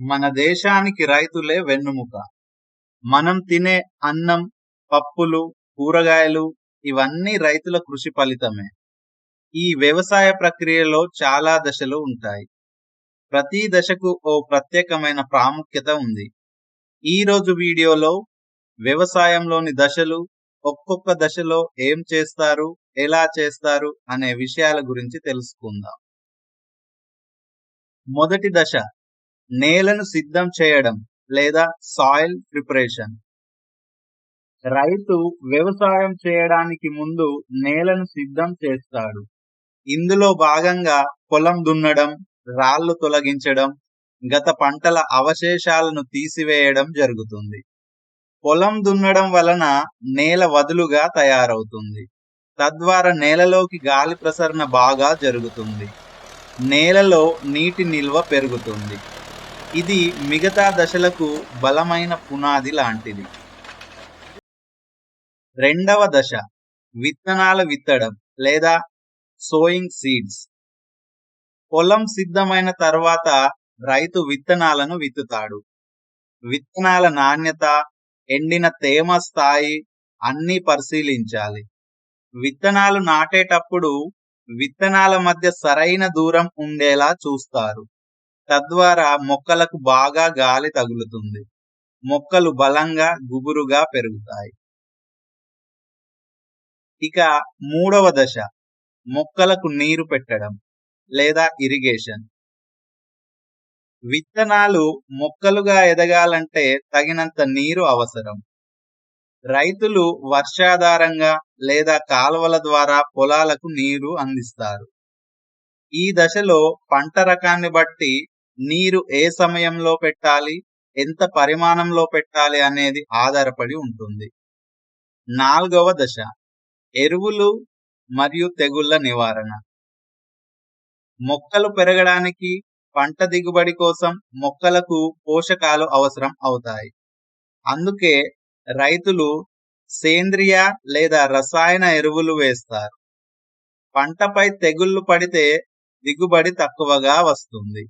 మన దేశానికి రైతులే వెన్నుముక. మనం తినే అన్నం పప్పులు కూరగాయలు ఇవన్నీ రైతుల కృషి ఫలితమే. ఈ వ్యవసాయ ప్రక్రియలో చాలా దశలు ఉంటాయి. ప్రతి దశకు ఓ ప్రత్యేకమైన ప్రాముఖ్యత ఉంది. ఈ రోజు వీడియోలో వ్యవసాయంలోని దశలు ఒక్కొక్క దశలో ఏం చేస్తారు ఎలా చేస్తారు అనే విషయాల గురించి తెలుసుకుందాం. మొదటి దశ నేలను సిద్ధం చేయడం లేదా సాయిల్ ప్రిపరేషన్ రైతు వ్యవసాయం చేయడానికి ముందు నేలను సిద్ధం చేస్తాడు. ఇందులో భాగంగా పొలం దున్నడం రాళ్ళు తొలగించడం గత పంటల అవశేషాలను తీసివేయడం జరుగుతుంది. పొలం దున్నడం వలన నేల వదులుగా తయారవుతుంది. తద్వారా నేలలోకి గాలి ప్రసరణ బాగా జరుగుతుంది. నేలలో నీటి నిల్వ పెరుగుతుంది. ఇది మిగతా దశలకు బలమైన పునాది లాంటిది. రెండవ దశ విత్తనాల విత్తడం లేదా సోయింగ్ సీడ్స్ పొలం సిద్ధమైన తర్వాత రైతు విత్తనాలను విత్తుతాడు. విత్తనాల నాణ్యత ఎండిన తేమ స్థాయి అన్ని పరిశీలించాలి. విత్తనాలు నాటేటప్పుడు విత్తనాల మధ్య సరైన దూరం ఉండేలా చూస్తారు. తద్వారా మొక్కలకు బాగా గాలి తగులుతుంది. మొక్కలు బలంగా గుబురుగా పెరుగుతాయి. ఇక మూడవ దశ మొక్కలకు నీరు పెట్టడం లేదా ఇరిగేషన్. విత్తనాలు మొక్కలుగా ఎదగాలంటే తగినంత నీరు అవసరం. రైతులు వర్షాధారంగా లేదా కాలువల ద్వారా పొలాలకు నీరు అందిస్తారు. ఈ దశలో పంట రకాన్ని బట్టి నీరు ఏ సమయంలో పెట్టాలి ఎంత పరిమాణంలో పెట్టాలి అనేది ఆధారపడి ఉంటుంది. నాలుగవ దశ ఎరువులు మరియు తెగుళ్ళ నివారణ. మొక్కలు పెరగడానికి పంట దిగుబడి కోసం మొక్కలకు పోషకాలు అవసరం అవుతాయి. అందుకే రైతులు సేంద్రియ లేదా రసాయన ఎరువులు వేస్తారు. పంటపై తెగుళ్ళు పడితే దిగుబడి తక్కువగా వస్తుంది.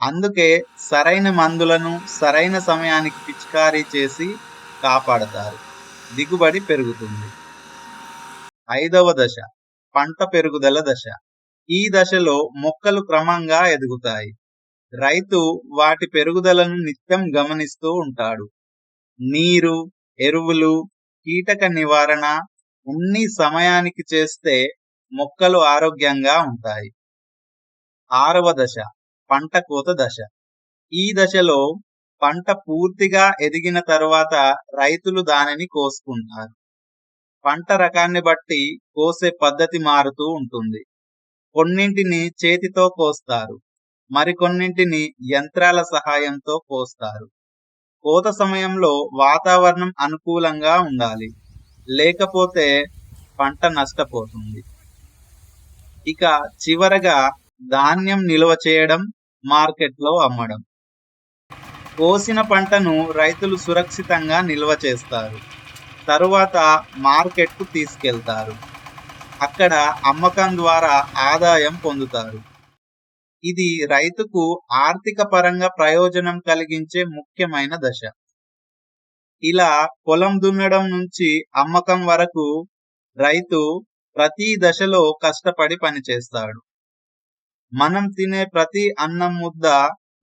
అందుకే సరైన మందులను సరైన సమయానికి పిచికారీ చేసి కాపాడతారు. దిగుబడి పెరుగుతుంది. ఐదవ దశ పంట పెరుగుదల దశ. ఈ దశలో మొక్కలు క్రమంగా ఎదుగుతాయి. రైతు వాటి పెరుగుదలను నిత్యం గమనిస్తూ ఉంటాడు. నీరు ఎరువులు కీటక నివారణ ఉన్ని సమయానికి చేస్తే మొక్కలు ఆరోగ్యంగా ఉంటాయి. ఆరవ దశ పంట కోత దశ. ఈ దశలో పంట పూర్తిగా ఎదిగిన తరువాత రైతులు దానిని కోసుకుంటారు. పంట రకాన్ని బట్టి కోసే పద్ధతి మారుతూ ఉంటుంది. కొన్నింటిని చేతితో కోస్తారు. మరికొన్నింటిని యంత్రాల సహాయంతో కోస్తారు. కోత సమయంలో వాతావరణం అనుకూలంగా ఉండాలి. లేకపోతే పంట నష్టపోతుంది. ఇక చివరగా ధాన్యం నిల్వ చేయడం మార్కెట్లో అమ్మడం. కోసిన పంటను రైతులు సురక్షితంగా నిల్వ చేస్తారు. తరువాత మార్కెట్కు తీసుకెళ్తారు. అక్కడ అమ్మకం ద్వారా ఆదాయం పొందుతారు. ఇది రైతుకు ఆర్థిక పరంగా ప్రయోజనం కలిగించే ముఖ్యమైన దశ. ఇలా పొలం దున్నడం నుంచి అమ్మకం వరకు రైతు ప్రతి దశలో కష్టపడి పనిచేస్తాడు. మనం తినే ప్రతి అన్నం ముద్ద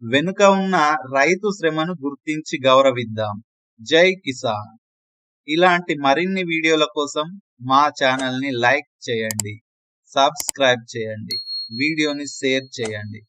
వెనుక ఉన్న రైతు శ్రమను గుర్తించి గౌరవిద్దాం. జై కిసాన్. ఇలాంటి మరిన్ని వీడియోల కోసం మా ఛానల్ని లైక్ చేయండి సబ్స్క్రైబ్ చేయండి వీడియోని షేర్ చేయండి.